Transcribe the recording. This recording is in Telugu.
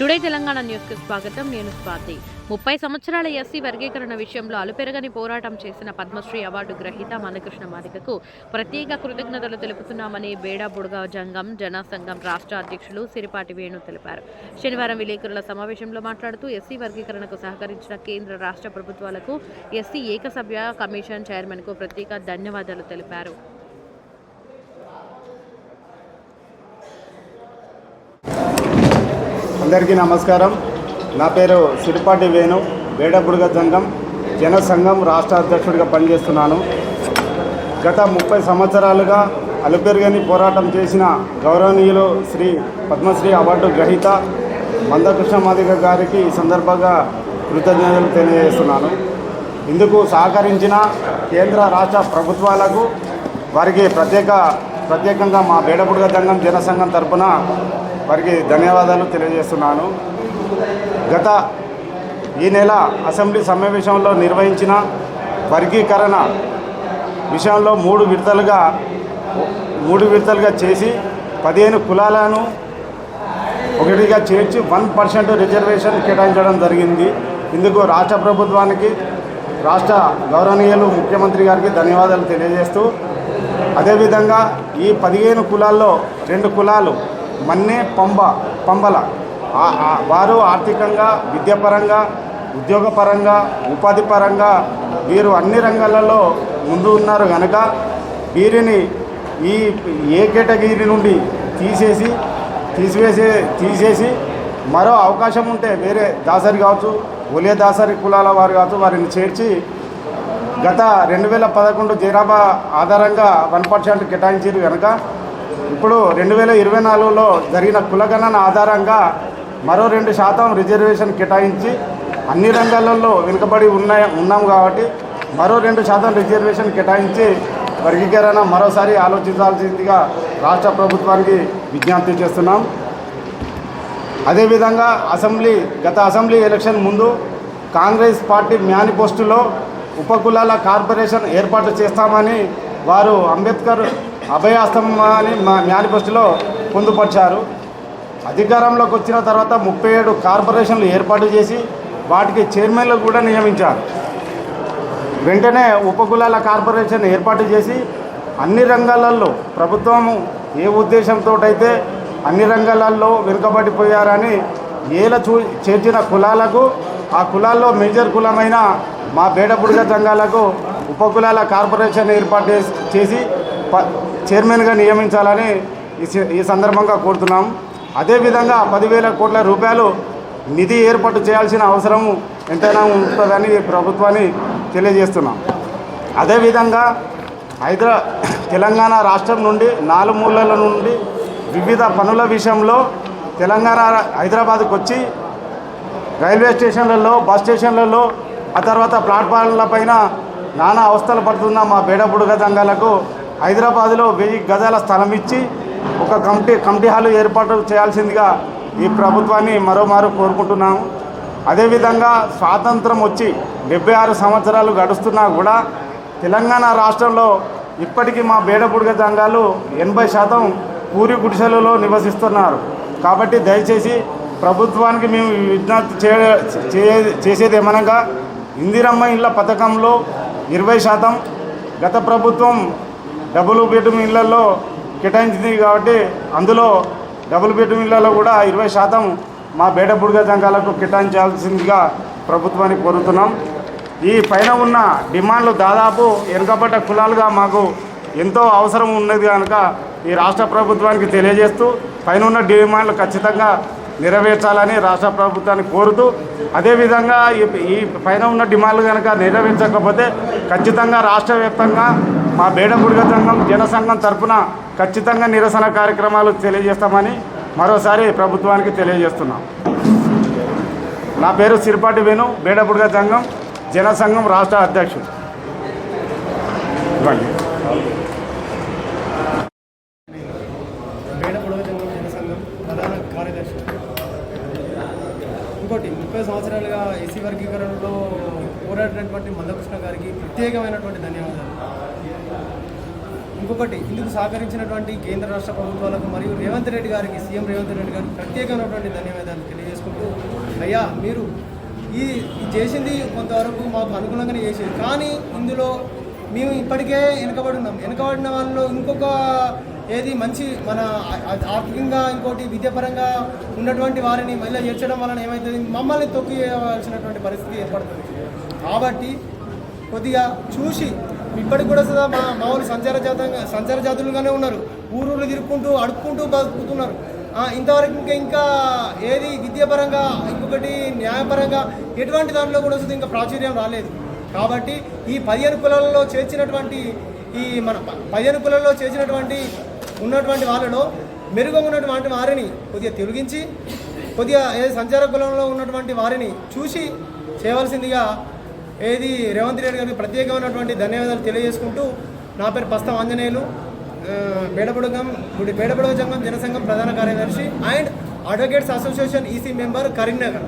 టుడే తెలంగాణ న్యూస్కి స్వాగతం. నేను స్వాతి. ముప్పై సంవత్సరాల ఎస్సీ వర్గీకరణ విషయంలో అలుపెరగని పోరాటం చేసిన పద్మశ్రీ అవార్డు గ్రహీత మనకృష్ణ మాదికకు ప్రత్యేక కృతజ్ఞతలు తెలుపుతున్నామని బేడాబుడగా జంగం జనసంఘం రాష్ట్ర అధ్యక్షులు సిరిపాటి వేణు తెలిపారు. శనివారం విలేకరుల సమావేశంలో మాట్లాడుతూ ఎస్సీ వర్గీకరణకు సహకరించిన కేంద్ర రాష్ట్ర ప్రభుత్వాలకు ఎస్సీ ఏకసభ్య కమిషన్ చైర్మన్కు ప్రత్యేక ధన్యవాదాలు తెలిపారు. అందరికీ నమస్కారం. నా పేరు సిరిపాటి వేణు వేడబుడుగ సంఘం జన సంఘం రాష్ట్ర అధ్యక్షుడిగా పనిచేస్తున్నాను. గత ముప్పై సంవత్సరాలుగా అలుపెరుగని పోరాటం చేసిన గౌరవనీయులు శ్రీ పద్మశ్రీ అవార్డు గ్రహీత మందకృష్ణ మాదిగ గారికి ఈ సందర్భంగా కృతజ్ఞతలు తెలియజేస్తున్నాను. ఇందుకు సహకరించిన కేంద్ర రాష్ట్ర ప్రభుత్వాలకు వారికి ప్రత్యేక ప్రత్యేకంగా మా బేడబుడుగ సంఘం జనసంఘం తరపున వారికి ధన్యవాదాలు తెలియజేస్తున్నాను. గత ఈ నెల అసెంబ్లీ సమావేశంలో నిర్వహించిన వర్గీకరణ విషయంలో మూడు విడతలుగా మూడు విడతలుగా చేసి పదిహేను కులాలను ఒకటిగా చేర్చి వన్ పర్సెంట్ రిజర్వేషన్ కేటాయించడం జరిగింది. ఇందుకు రాష్ట్ర ప్రభుత్వానికి రాష్ట్ర గౌరవనీయులు ముఖ్యమంత్రి గారికి ధన్యవాదాలు తెలియజేస్తూ అదేవిధంగా ఈ పదిహేను కులాల్లో రెండు కులాలు మన్నే పంబ పంబల. వారు ఆర్థికంగా విద్యాపరంగా ఉద్యోగపరంగా ఉపాధి పరంగా వీరు అన్ని రంగాలలో ముందు ఉన్నారు కనుక వీరిని ఈ ఏ కేటగిరీ నుండి తీసేసి తీసివేసే తీసేసి మరో అవకాశం ఉంటే వేరే దాసరి కావచ్చు ఒలే దాసరి కులాల వారు కావచ్చు వారిని చేర్చి గత రెండు వేల పదకొండు జనాభా ఆధారంగా వన్ పర్సెంట్ కేటాయించారు కనుక ఇప్పుడు రెండు వేల ఇరవై నాలుగులో జరిగిన కులగణన ఆధారంగా మరో రెండు శాతం రిజర్వేషన్ కేటాయించి అన్ని రంగాలలో వెనుకబడి ఉన్న ఉన్నాం కాబట్టి మరో రెండు శాతం రిజర్వేషన్ కేటాయించి వర్గీకరణ మరోసారి ఆలోచించాల్సిందిగా రాష్ట్ర ప్రభుత్వానికి విజ్ఞప్తి చేస్తున్నాం. అదేవిధంగా అసెంబ్లీ గత అసెంబ్లీ ఎలక్షన్ ముందు కాంగ్రెస్ పార్టీ మేనిఫెస్టోలో ఉపకులాల కార్పొరేషన్ ఏర్పాటు చేస్తామని వారు అంబేద్కర్ అభయాస్తం అని మా మేనిఫెస్టోలో పొందుపరిచారు. అధికారంలోకి వచ్చిన తర్వాత ముప్పై ఏడు కార్పొరేషన్లు ఏర్పాటు చేసి వాటికి చైర్మన్లు కూడా నియమించారు. వెంటనే ఉపకులాల కార్పొరేషన్ ఏర్పాటు చేసి అన్ని రంగాలలో ప్రభుత్వము ఏ ఉద్దేశంతో అయితే అన్ని రంగాలలో వెనుకబడిపోయారని ఏల చూ చేర్చిన కులాలకు ఆ కులాల్లో మేజర్ కులమైన మా బేడపుడిగ సంఘాలకు ఉపకులాల కార్పొరేషన్ ఏర్పాటు చేసి- చేసి ప చైర్మన్గా నియమించాలని ఈ స- ఈ సందర్భంగా కోరుతున్నాం. అదేవిధంగా పదివేల కోట్ల రూపాయలు నిధి ఏర్పాటు చేయాల్సిన అవసరం ఎంతైనా ఉంటుందని ప్రభుత్వాన్ని తెలియజేస్తున్నాం. అదేవిధంగా హైదరా తెలంగాణ రాష్ట్రం నుండి నాలుగు మూలల నుండి వివిధ పనుల విషయంలో తెలంగాణ హైదరాబాద్కు వచ్చి రైల్వే స్టేషన్లలో బస్ స్టేషన్లలో ఆ తర్వాత ప్లాట్ఫామ్ల పైన నానా అవస్థలు పడుతున్న మా బేడబుడుగ దంగాలకు హైదరాబాద్లో వెయ్యి గజాల స్థలం ఇచ్చి ఒక కమిటీ కమిటీ హాల్ ఏర్పాటు చేయాల్సిందిగా ఈ ప్రభుత్వాన్ని మరోమారు కోరుకుంటున్నాము. అదేవిధంగా స్వాతంత్రం వచ్చి డెబ్బై ఆరు సంవత్సరాలు గడుస్తున్నా కూడా తెలంగాణ రాష్ట్రంలో ఇప్పటికీ మా బేడపుడిగ జంగాలు ఎనభై శాతం పూరి గుడిసెలలో నివసిస్తున్నారు. కాబట్టి దయచేసి ప్రభుత్వానికి మేము విజ్ఞప్తి చే చే- చేసేది ఏమనగా ఇందిరమ్మ ఇళ్ళ పథకంలో ఇరవై శాతం గత ప్రభుత్వం డబుల్ బెడ్రూమ్ ఇళ్ళలో కేటాయించింది కాబట్టి అందులో డబుల్ బెడ్రూమ్ ఇళ్ళలో కూడా ఇరవై శాతం మా బేడబుడుగ సంఘాలకు కేటాయించాల్సిందిగా ప్రభుత్వాన్ని కోరుతున్నాం. ఈ పైన ఉన్న డిమాండ్లు దాదాపు వెనుకబడ్డ కులాలుగా మాకు ఎంతో అవసరం ఉన్నది కనుక ఈ రాష్ట్ర ప్రభుత్వానికి తెలియజేస్తూ పైన ఉన్న డిమాండ్లు ఖచ్చితంగా నెరవేర్చాలని రాష్ట్ర ప్రభుత్వాన్ని కోరుతూ అదేవిధంగా ఈ ఈ పైన ఉన్న డిమాండ్లు కనుక నెరవేర్చకపోతే ఖచ్చితంగా రాష్ట్ర వ్యాప్తంగా మా బేడంగుడిగ సంఘం జనసంఘం తరఫున ఖచ్చితంగా నిరసన కార్యక్రమాలు తెలియజేస్తామని మరోసారి ప్రభుత్వానికి తెలియజేస్తున్నాం. నా పేరు సిరిపాటి వేణు బేడబుడిగ సంఘం జనసంఘం రాష్ట్ర అధ్యక్షుడు ఇవ్వండి మేడ పొడవ జంగం జనసంఘం ప్రధాన కార్యదర్శి ఇంకోటి ముప్పై సంవత్సరాలుగా ఎస్సీ వర్గీకరణలో పోరాడినటువంటి మందకృష్ణ గారికి ప్రత్యేకమైనటువంటి ధన్యవాదాలు. ఇంకొకటి ఇందుకు సహకరించినటువంటి కేంద్ర రాష్ట్ర ప్రభుత్వాలకు మరియు రేవంత్ రెడ్డి గారికి సీఎం రేవంత్ రెడ్డి గారికి ప్రత్యేకమైనటువంటి ధన్యవాదాలు తెలియజేసుకుంటూ అయ్యా మీరు ఈ ఇది చేసింది కొంతవరకు మాకు అనుగుణంగానే చేసింది. కానీ ఇందులో మేము ఇప్పటికే వెనుకబడి ఉన్నాం. వెనుకబడిన వాళ్ళలో ఇంకొక ఏది మంచి మన ఆర్థికంగా ఇంకోటి విద్యాపరంగా ఉన్నటువంటి వారిని మళ్ళీ చేర్చడం వలన ఏమవుతుంది మమ్మల్ని తొక్కివలసినటువంటి పరిస్థితి ఏర్పడుతుంది. కాబట్టి కొద్దిగా చూసి ఇప్పటికి కూడా సదా మా మా సంచార జాతంగా సంచార జాతులుగానే ఉన్నారు. ఊరూరు తిరుక్కుంటూ అడుక్కుంటూ బతుకుతున్నారు. ఇంతవరకు ఇంకా ఇంకా ఏది విద్యాపరంగా ఇంకొకటి న్యాయపరంగా ఎటువంటి దాంట్లో కూడా వస్తుంది ఇంకా ప్రాచుర్యం రాలేదు. కాబట్టి ఈ పదిహేను కులాలలో చేర్చినటువంటి ఈ మన పదిహేను కులాలలో చేర్చినటువంటి ఉన్నటువంటి వాళ్ళలో మెరుగు ఉన్నటువంటి వారిని కొద్దిగా తిరిగించి కొద్దిగా ఏది సంచార కులంలో ఉన్నటువంటి వారిని చూసి చేయవలసిందిగా ఏది రేవంత్ రెడ్డి గారికి ప్రత్యేకమైనటువంటి ధన్యవాదాలు తెలియజేసుకుంటూ నా పేరు పస్తం ఆంజనేయులు బేడపడుగం గుడి బేడబుడగ జంగం జనసంఘం ప్రధాన కార్యదర్శి and advocates association EC member Karimnagar.